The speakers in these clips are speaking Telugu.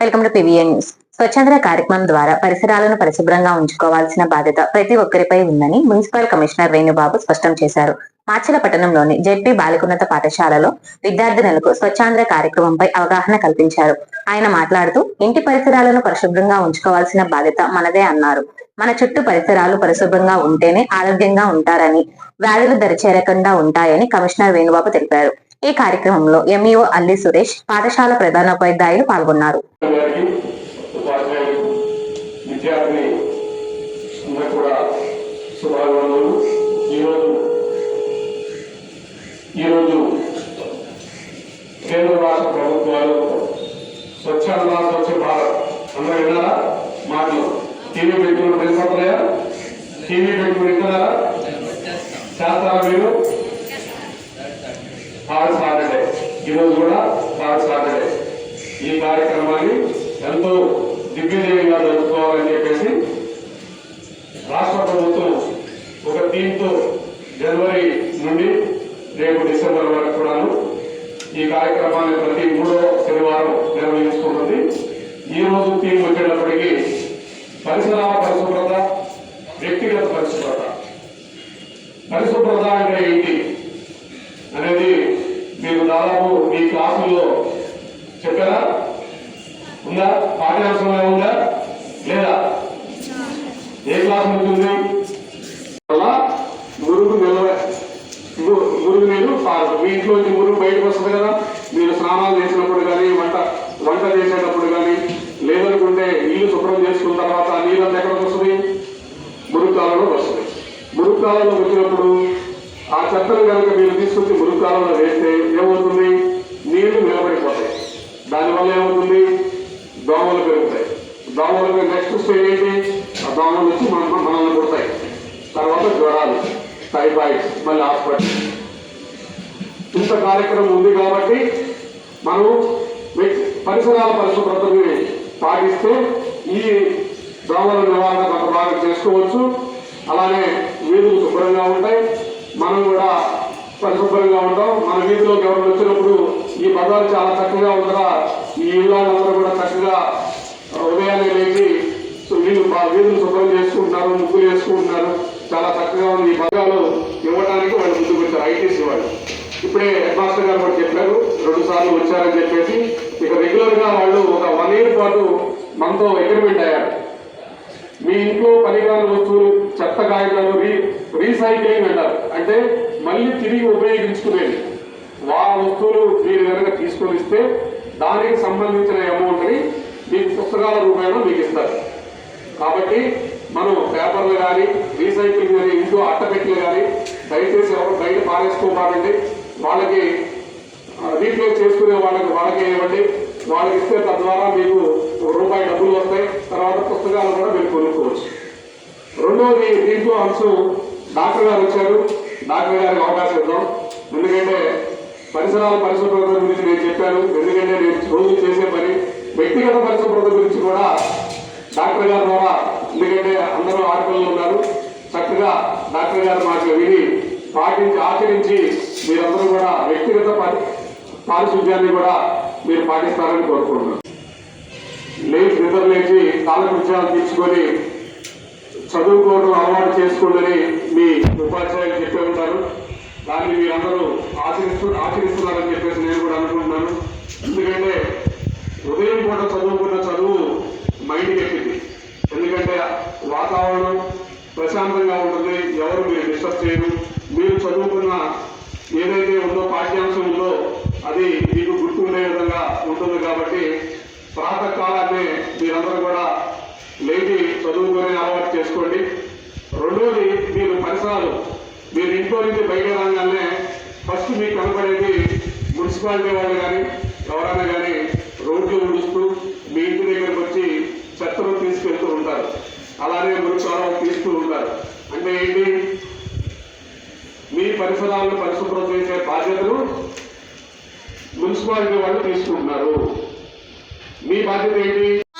Welcome to PVN news. స్వచ్ఛంద కార్యక్రమం ద్వారా పరిసరాలను పరిశుభ్రంగా ఉంచుకోవాల్సిన బాధ్యత ప్రతి ఒక్కరిపై ఉందని మున్సిపల్ కమిషనర్ వేణుబాబు స్పష్టం చేశారు. మాచల పట్టణంలోని జెడ్పీ బాలికోన్నత పాఠశాలలో విద్యార్థినులకు స్వచ్ఛాంధ్ర కార్యక్రమంపై అవగాహన కల్పించారు. ఆయన మాట్లాడుతూ ఇంటి పరిసరాలను పరిశుభ్రంగా ఉంచుకోవాల్సిన బాధ్యత మనదే అన్నారు. మన చుట్టూ పరిసరాలు పరిశుభ్రంగా ఉంటేనే ఆరోగ్యంగా ఉంటారని వ్యాధులు దరిచేరకుండా ఉంటాయని కమిషనర్ వేణుబాబు తెలిపారు. ఈ కార్యక్రమంలో ఎంఈఓ అల్లి సురేష్ పాఠశాల ప్రధానోపాధ్యాయులు పాల్గొన్నారు. విద్యార్థిని కూడా థర్డ్ సాటర్డే ఈరోజు కూడా థర్డ్ సాటర్డే ఈ కార్యక్రమాన్ని ఎంతో దిగ్విజయంగా జరుపుకోవాలని చెప్పేసి రాష్ట్ర ప్రభుత్వం ఒక థీమ్తో జనవరి నుండి రేపు డిసెంబర్ వరకు కూడాను ఈ కార్యక్రమాన్ని ప్రతి మూడో శనివారం నిర్వహించుకుంటుంది. ఈ రోజు థీమ్ వచ్చేటప్పటికీ పరిసరాల పరిశుభ్రత వ్యక్తిగత పరిశుభ్రత. పరిశుభ్రత అంటే ఏంటి? దాదాపు మీ క్లాసుల్లో చెప్పారా? ఉందా? పాఠ్యాంశంలో ఉందా? లేదా? ఏ క్లాస్ ఉంటుంది? అలా మురుగు నిల్వ ము- మురుగు నీరు పారదు. మీ ఇంట్లో మురుగు బయటకు వస్తుంది కదా? మీరు స్నానాలు చేసినప్పుడు కానీ వంట వంట చేసేటప్పుడు కానీ లేదనుకుంటే ఇల్లు శుభ్రం చేసుకున్న తర్వాత నీళ్ళంతా ఎక్కడికి వస్తుంది? మురుగు కాలంలో వస్తుంది. మురుగు కాలంలో వచ్చినప్పుడు ఆ చెత్తను కనుక మీరు తీసుకొచ్చి మురుగుకాలంలో వేస్తే ఏమవుతుంది? నీళ్ళు నిలబడిపోతాయి. దానివల్ల ఏమవుతుంది? దోమలు పెరుగుతాయి. దోమలు నెక్స్ట్ స్టేజ్ ఏంటి? ఆ దోమలు వచ్చి మన మనల్ని పుడతాయి తర్వాత జ్వరాలు టైఫాయిడ్స్ మళ్ళీ హాస్పిటల్. ఇంత కార్యక్రమం ఉంది కాబట్టి మనం పరిసరాల పరిశుభ్రతని పాటిస్తే ఈ దోమల నివారణ కొంత బాగా చేసుకోవచ్చు. అలానే వీధులు శుభ్రంగా ఉంటాయి. మనం కూడా పరిశుభ్రంగా ఉంటాం. మన వీధిలోకి ఎవరు వచ్చినప్పుడు ఈ పదాలు చాలా చక్కగా ఉందరా ఈ ఇళ్ళందరూ కూడా చక్కగా ఉదయాన్నే లేచి సో వీళ్ళు బా- వీధులు శుభ్రం చేసుకుంటున్నారు ముగ్గులు వేసుకుంటున్నారు. చాలా చక్కగా ఉంది. ఈ పదాలు ఇవ్వడానికి వాళ్ళు ముందుకు వచ్చారు ఐటీసీ వాళ్ళు. ఇప్పుడే హెడ్ మాస్టర్ గారు కూడా చెప్పారు రెండు సార్లు వచ్చారని చెప్పేసి. ఇక రెగ్యులర్గా వాళ్ళు ఒక వన్ ఇయర్ పాటు మనతో అగ్రిమెంట్ అయ్యారు. మీ ఇంట్లో పనికిరాని వస్తువులు చెత్త కాగితాలు రీ రీసైక్లింగ్ అంటారు. అంటే మళ్ళీ తిరిగి ఉపయోగించుకునేది. వా వస్తువులు మీరు కనుక తీసుకొని ఇస్తే దానికి సంబంధించిన అమౌంట్ని మీకు పుస్తకాల రూపాయలు మీకు ఇస్తారు. కాబట్టి మనం పేపర్లు కానీ రీసైక్లింగ్ కానీ ఇంట్లో అట్టపెట్టలు కానీ దయచేసి ఎవరు బయట పారేసుకోబాకండి వాళ్ళకి రీప్లేస్ చేసుకునే వాళ్ళకి వాళ్ళకి ఇవ్వండి వాళ్ళకి ఇస్తే తద్వారా మీకు రూపాయి డబ్బులు వస్తాయి. తర్వాత పుస్తకాలు కూడా మీరు కొనుక్కోవచ్చు. రెండవది దీంట్లో అంశం డాక్టర్ గారు వచ్చారు. డాక్టర్ గారికి అవకాశం ఇద్దాం. ఎందుకంటే పరిసరాల పరిశుభ్రత గురించి నేను చెప్పాను. ఎందుకంటే నేను రోజు చేసే పని వ్యక్తిగత పరిశుభ్రత గురించి కూడా డాక్టర్ గారి ద్వారా ఎందుకంటే అందరూ ఆడపిల్లలు ఉన్నారు. చక్కగా డాక్టర్ గారి మాటలు విని పాటించి ఆచరించి మీరందరూ కూడా వ్యక్తిగత పారిశుద్ధ్యాన్ని కూడా మీరు పాటిస్తారని కోరుకుంటున్నాను. లేచి నిద్ర లేచి కాలకృత్యాలు తీర్చుకొని చదువుకోవడం అలవాటు చేసుకోండి మీ ఉపాధ్యాయులు చెప్పే ఉంటారు. దాన్ని మీరందరూ ఆచరిస్తూ ఆచరిస్తున్నారని చెప్పేసి నేను కూడా అనుకుంటున్నాను. ఎందుకంటే ఉదయం పూట చదువుకున్న చదువు మైండ్ ఎక్కింది ఎందుకంటే వాతావరణం ప్రశాంతంగా ఉంటుంది ఎవరు మీరు డిస్టర్బ్ చేయరు మీరు చదువుకున్న ఏదైతే ఉందో పాఠ్యాంశం ఉందో అది మీకు గుర్తుండే విధంగా ఉంటుంది కాబట్టి ప్రాతకాలాన్ని మీరందరూ కూడా లేచి చదువుకొని అలవాటు చేసుకోండి రెండోది మీరు మీరు ఇంట్లో నుంచి బయట రాగానే ఫస్ట్ మీకు కనపడేది మున్సిపాలిటీ వాళ్ళు కానీ ఎవరైనా కానీ రోడ్లు ఉడుస్తూ మీ ఇంటి దగ్గరకు వచ్చి చెత్తను తీసుకెళ్తూ ఉంటారు. అలానే మురుకాలం తీస్తూ ఉంటారు. అంటే ఏంటి? మీ పరిసరాలను పరిశుభ్రం చేసే బాధ్యతలు మున్సిపాలిటీ వాళ్ళు తీసుకుంటున్నారు. మీ బాధ్యత ఏంటి?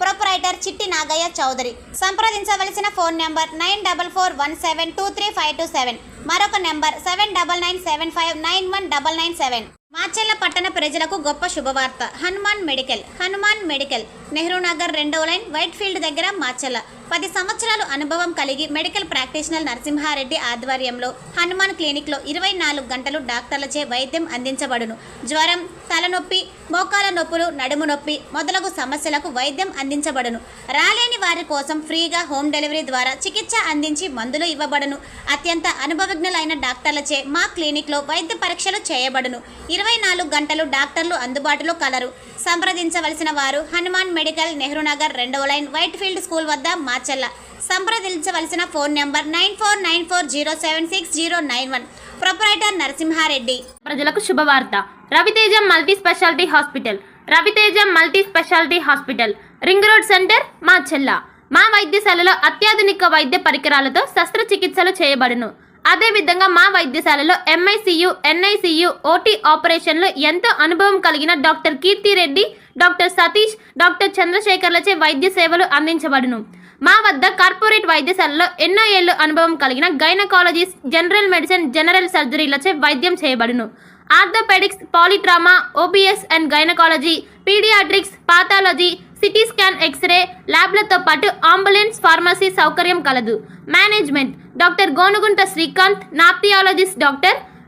ప్రొపరైటర్ చిట్టి నాగయ్య చౌదరి. సంప్రదించవలసిన phone number nine double four one seven two three five two seven. మరొక number seven double nine seven five nine one double nine seven. Macherla పట్టణ ప్రజలకు గొప్ప శుభవార్త. Hanuman medical Hanuman medical. Nehru Nagar రెండవ లైన్ వైట్ ఫీల్డ్ దగ్గర మాచెల్ల. పది సంవత్సరాలు అనుభవం కలిగి మెడికల్ ప్రాక్టీషనర్ నరసింహారెడ్డి ఆధ్వర్యంలో హనుమాన్ క్లినిక్లో ఇరవై నాలుగు గంటలు డాక్టర్లచే వైద్యం అందించబడును. జ్వరం తలనొప్పి మోకాల నొప్పులు నడుము నొప్పి మొదలగు సమస్యలకు వైద్యం అందించబడును. రాలేని వారి కోసం ఫ్రీగా హోమ్ డెలివరీ ద్వారా చికిత్స అందించి మందులు ఇవ్వబడును. అత్యంత అనుభవజ్ఞులైన డాక్టర్లచే మా క్లినిక్లో వైద్య పరీక్షలు చేయబడును. ఇరవై నాలుగు గంటలు డాక్టర్లు అందుబాటులో కలరు. సంప్రదించవలసిన వారు హనుమాన్ మెడికల్ నెహ్రూ నగర్ రెండవ లైన్ వైట్ ఫీల్డ్ స్కూల్ వద్ద మాచల్ల సంప్రదించవలసిన phone number nine four nine four zero seven six zero nine one. Proprietor Narasimha Reddy. ప్రజలకు శుభవార్త. Ravi Teja multi specialty hospital. Ravi Teja multi specialty hospital. Ring road centre Macherla. మా వైద్యశాలలో అత్యాధునిక వైద్య పరికరాలతో శస్త్రచికిత్సలు చేయబడును. అదేవిధంగా మా వైద్యశాలలో ఎంఐసియు ఎన్ఐసియు ఓటీ ఆపరేషన్లు ఎంతో అనుభవం కలిగిన doctor Keerthi Reddy doctor Satish doctor చంద్రశేఖర్లచే వైద్య సేవలు అందించబడును. మా వద్ద కార్పొరేట్ వైద్యశాలలో ఎన్నో ఏళ్ళు అనుభవం కలిగిన గైనకాలజిస్ట్ జనరల్ మెడిసిన్ జనరల్ సర్జరీలచే వైద్యం చేయబడును. Orthopaedics polytrauma OBS and gynaecology paediatrics pathology CT scan x-ray ల్యాబ్లతో పాటు అంబులెన్స్ ఫార్మసీ సౌకర్యం కలదు. Management doctor Gonugunta Srikanth nephrologist doctor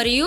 మరియు